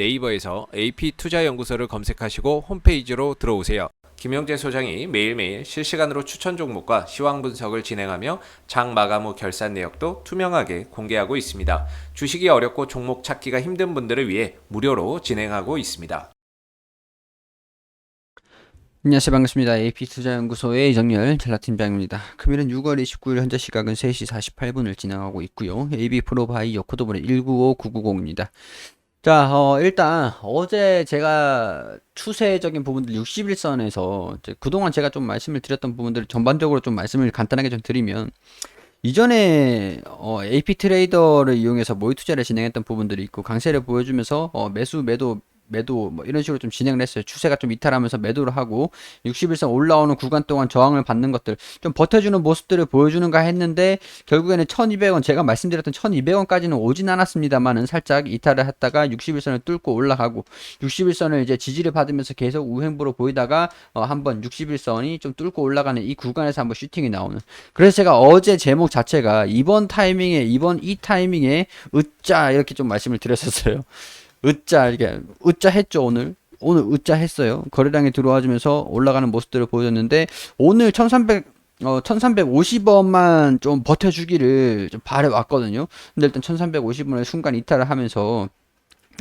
네이버에서 AP투자연구소를 검색하시고 홈페이지로 들어오세요. 김영재 소장이 매일매일 실시간으로 추천 종목과 시황 분석을 진행하며 장 마감 후 결산 내역도 투명하게 공개하고 있습니다. 주식이 어렵고 종목 찾기가 힘든 분들을 위해 무료로 진행하고 있습니다. 안녕하세요 반갑습니다. AP투자연구소의 이정열 젤라팀장입니다. 금일은 6월 29일 현재 시각은 3시 48분을 진행하고 있고요. AB 프로바이오 코드번호 195990입니다. 자, 어, 일단 어제 제가 추세적인 부분들 61선에서 그동안 제가 좀 말씀을 드렸던 부분들을 전반적으로 좀 말씀을 간단하게 좀 드리면 이전에 어, AP 트레이더를 이용해서 모의 투자를 진행했던 부분들이 있고 강세를 보여주면서 어, 매수 매도 매도 뭐 이런 식으로 좀 진행을 했어요. 추세가 좀 이탈하면서 매도를 하고 61선 올라오는 구간 동안 저항을 받는 것들 좀 버텨주는 모습들을 보여주는가 했는데 결국에는 1200원 제가 말씀드렸던 1200원까지는 오진 않았습니다만은 살짝 이탈을 했다가 61선을 뚫고 올라가고 61선을 이제 지지를 받으면서 계속 우행보로 보이다가 어, 한번 61선이 좀 뚫고 올라가는 이 구간에서 한번 슈팅이 나오는 그래서 제가 어제 제목 자체가 이번 타이밍에 이번 이 타이밍에 으짜 이렇게 좀 말씀을 드렸었어요. 으짜 이게 으짜 했죠 오늘 오늘 으짜 했어요 거래량이 들어와주면서 올라가는 모습들을 보여줬는데 오늘 1300 어, 1350원만 좀 버텨주기를 좀 바래왔거든요. 근데 일단 1350원을 순간 이탈을 하면서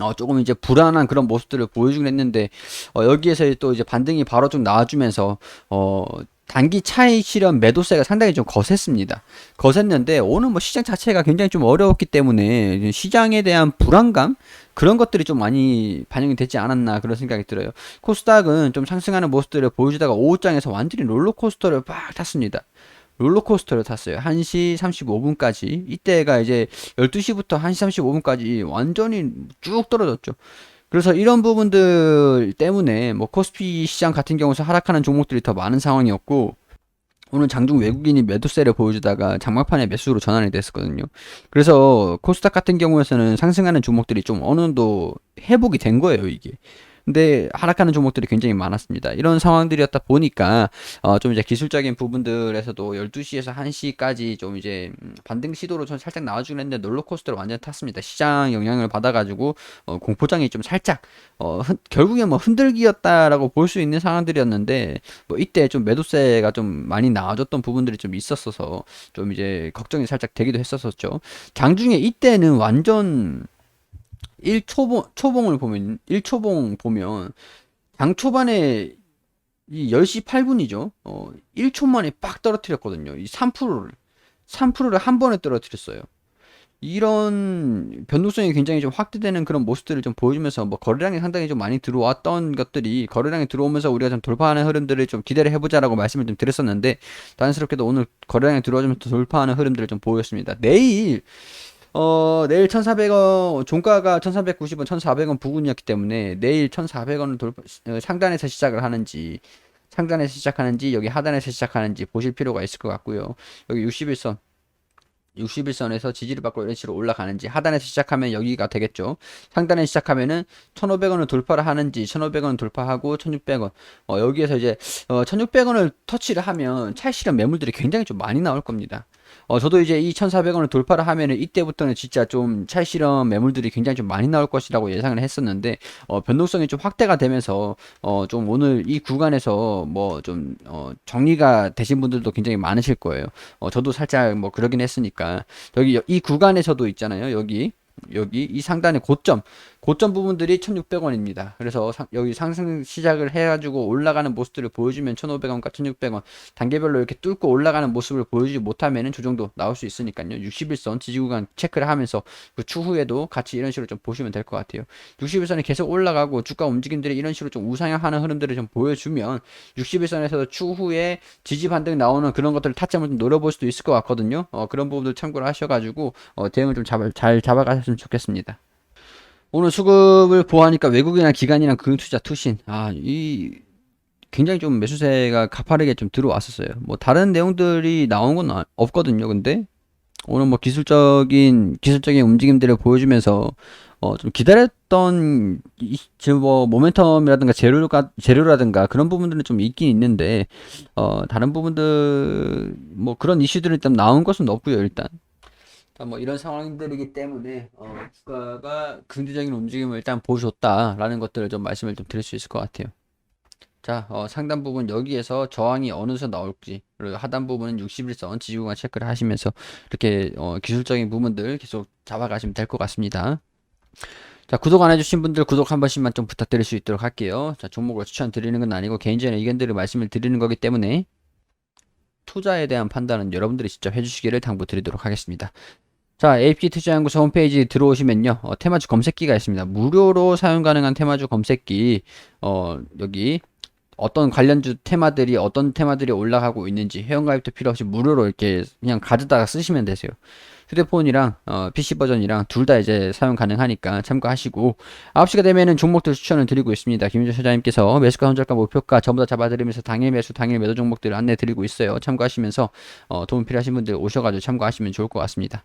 어, 조금 이제 불안한 그런 모습들을 보여주긴 했는데, 어, 여기에서 또 이제 반등이 바로 좀 나와주면서, 어, 단기 차익 실현 매도세가 상당히 좀 거셌습니다. 거셌는데, 오늘 뭐 시장 자체가 굉장히 좀 어려웠기 때문에, 시장에 대한 불안감? 그런 것들이 좀 많이 반영이 되지 않았나 그런 생각이 들어요. 코스닥은 좀 상승하는 모습들을 보여주다가 오후장에서 완전히 롤러코스터를 빡 탔습니다. 롤러코스터를 탔어요. 1시 35분까지. 이때가 이제 12시부터 1시 35분까지 완전히 쭉 떨어졌죠. 그래서 이런 부분들 때문에 뭐 코스피 시장 같은 경우서 하락하는 종목들이 더 많은 상황이었고 오늘 장중 외국인이 매도세를 보여주다가 장막판에 매수로 전환이 됐었거든요. 그래서 코스닥 같은 경우에서는 상승하는 종목들이 좀 어느 정도 회복이 된 거예요, 이게. 근데 하락하는 종목들이 굉장히 많았습니다. 이런 상황들이었다 보니까 어, 좀 이제 기술적인 부분들에서도 12시에서 1시까지 좀 이제 음, 반등 시도로 좀 살짝 나와주긴 했는데 롤러코스터를 완전 탔습니다. 시장 영향을 받아가지고 어, 공포장이 좀 살짝 어, 흔, 결국엔 뭐 흔들기였다라고 볼 수 있는 상황들이었는데 뭐 이때 좀 매도세가 좀 많이 나와줬던 부분들이 좀 있었어서 좀 이제 걱정이 살짝 되기도 했었었죠. 장중에 이때는 완전 1초봉, 초봉을 보면, 1초봉 보면, 장 초반에 이 10시 8분이죠. 어, 1초 만에 빡 떨어뜨렸거든요. 이 3%를. 3%를 한 번에 떨어뜨렸어요. 이런 변동성이 굉장히 좀 확대되는 그런 모습들을 좀 보여주면서 뭐 거래량이 상당히 좀 많이 들어왔던 것들이 거래량이 들어오면서 우리가 좀 돌파하는 흐름들을 좀 기대를 해보자라고 말씀을 좀 드렸었는데 다행스럽게도 오늘 거래량이 들어와주면서 돌파하는 흐름들을 좀 보였습니다. 내일 어, 내일 1,400원, 종가가 1,390원, 1,400원 부근이었기 때문에 내일 1,400원을 돌파, 어, 상단에서 시작을 하는지, 상단에서 시작하는지, 여기 하단에서 시작하는지 보실 필요가 있을 것 같고요. 여기 61선, 61선에서 지지를 받고 이런 식으로 올라가는지 하단에서 시작하면 여기가 되겠죠. 상단에 시작하면은 1,500원을 돌파를 하는지 1,500원 돌파하고 1,600원 어, 여기에서 이제 어, 1,600원을 터치를 하면 차익실현 매물들이 굉장히 좀 많이 나올 겁니다. 어, 저도 이제 이 1,400원을 돌파를 하면은 이때부터는 진짜 좀 차익실현 매물들이 굉장히 좀 많이 나올 것이라고 예상을 했었는데 어, 변동성이 좀 확대가 되면서 어, 좀 오늘 이 구간에서 뭐좀 어, 정리가 되신 분들도 굉장히 많으실 거예요. 어, 저도 살짝 뭐 그러긴 했으니까 여기 이 구간에서도 있잖아요. 여기 여기 이 상단의 고점 고점 부분들이 1600원입니다. 그래서 상, 여기 상승 시작을 해가지고 올라가는 모습들을 보여주면 1500원과 1600원 단계별로 이렇게 뚫고 올라가는 모습을 보여주지 못하면은 저 정도 나올 수 있으니까요. 61선 지지구간 체크를 하면서 그 추후에도 같이 이런 식으로 좀 보시면 될 것 같아요. 61선이 계속 올라가고 주가 움직임들이 이런 식으로 좀 우상향하는 흐름들을 좀 보여주면 61선에서도 추후에 지지 반등 나오는 그런 것들을 타점을 좀 노려볼 수도 있을 것 같거든요. 어, 그런 부분들 참고를 하셔가지고 어, 대응을 좀 잡아, 잘 잡아가셨으면 좋겠습니다. 오늘 수급을 보하니까 외국이나 기관이나 금융투자 투신 아 이 굉장히 좀 매수세가 가파르게 좀 들어왔었어요. 뭐 다른 내용들이 나온 건 아- 없거든요. 근데 오늘 뭐 기술적인 기술적인 움직임들을 보여주면서 어 좀 기다렸던 이, 지금 뭐 모멘텀이라든가 재료가 재료라든가 그런 부분들은 좀 있긴 있는데 어 다른 부분들 뭐 그런 이슈들이 일단 나온 것은 없고요. 일단 자, 뭐 이런 상황들이기 때문에 어, 주가가 긍정적인 움직임을 일단 보여줬다라는 것들을 좀 말씀을 좀 드릴 수 있을 것 같아요. 자, 어, 상단 부분 여기에서 저항이 어느 선 나올지, 그리고 하단 부분은 61선 지지구간 체크를 하시면서 이렇게 어, 기술적인 부분들 계속 잡아가시면 될 것 같습니다. 자, 구독 안 해주신 분들 구독 한 번씩만 좀 부탁드릴 수 있도록 할게요. 자, 종목을 추천드리는 건 아니고 개인적인 의견들을 말씀을 드리는 거기 때문에 투자에 대한 판단은 여러분들이 직접 해주시기를 당부드리도록 하겠습니다. 자, AP 투자연구소 홈페이지 들어오시면요, 어, 테마주 검색기가 있습니다. 무료로 사용 가능한 테마주 검색기, 어, 여기 어떤 관련주 테마들이 어떤 테마들이 올라가고 있는지 회원가입도 필요 없이 무료로 이렇게 그냥 가져다가 쓰시면 되세요. 휴대폰이랑 어, PC 버전이랑 둘 다 이제 사용 가능하니까 참고하시고 9시가 되면은 종목들 추천을 드리고 있습니다. 김윤준 소장님께서 매수가 손절가 목표가 전부 다 잡아드리면서 당일 매수 당일 매도 종목들을 안내 드리고 있어요. 참고하시면서 어, 도움 필요하신 분들 오셔가지고 참고하시면 좋을 것 같습니다.